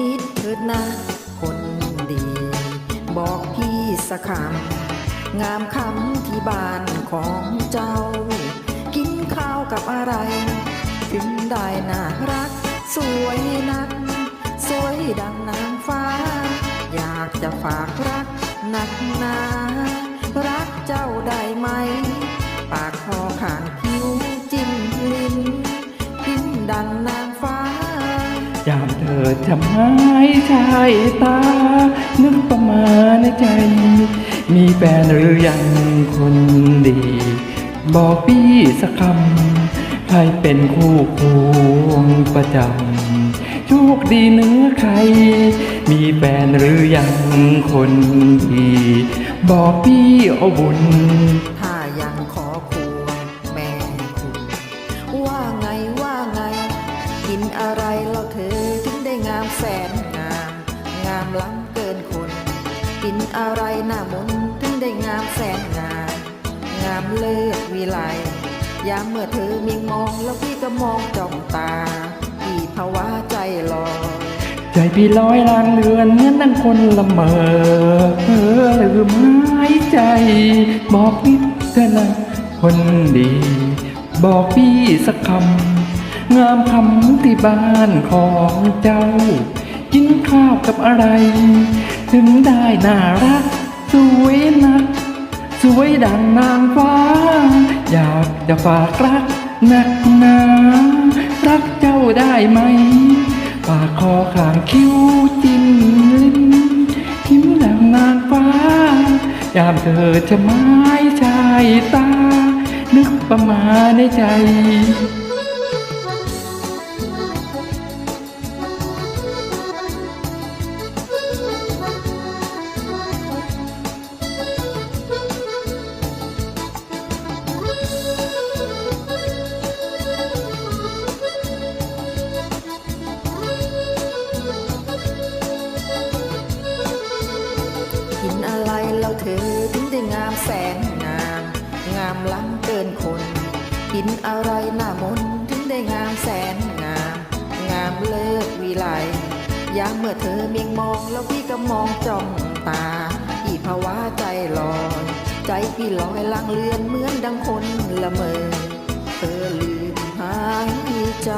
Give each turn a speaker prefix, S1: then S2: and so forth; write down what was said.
S1: นิดเถิดนะ คนดี บอกพี่สักคำงามคำที่บ้านของเจ้า กินข้าวกับอะไร ถึงได้น่ารัก สวยนัก สวยดังนางฟ้า อยากจะฝากรักนักหนารักเจ้าได้ไหม
S2: ยามเธอจะหายชายตา นึกประมาในใจ มีแฟนหรือยังคนดี บอกพี่สักคำใครเป็นคู่ควงประจำโชคดีเนื้อใคร มีแฟนหรือยังคนดี บอกพี่เอาบุญ
S1: ถ้ายังขอควงแม่คุณว่าไง กินอะไรเราเธอถึงได้งามแสนงาม งามล้ำเกินคน กินอะไรหน้ามนถึงได้งามแสนงาม งามเลิศวิไลยามเมื่อเธอมิงมองแล้วพี่ก็มองจ้องตาพี่ภาวะใจลอย
S2: ใจพี่ลอยลางเรือนเหมือนนั่งคนละเมอเออลืมหายใจ บอกนิดเถอะนะคนดี บอกพี่สักคำ งามคำที่บ้านของเจ้า กินข้าวกับอะไร ถึงได้น่ารัก สวยนัก สวยดังนางฟ้า อยากจะฝากรักหนักหนารักเจ้าได้ไหมปากคอข้างคิ้วจิ้มลิ้นทิมดังนางฟ้ายามเธอจะไม้ชายตา นึกประมาณในใจ
S1: รเราเธอถึงได้งามแสนงาม งามล้ำเกินคนกินอะไรหน้ามนถึงได้งามแสนงาม งามเลิศวิไลยามเมื่อเธอเมียงมองแล้วพี่ก็มองจ้องตาพี่ภาวะใจลอย ใจพี่ลอยลังเลือนเหมือนดังคนละเมอ เธอลืมหายใจ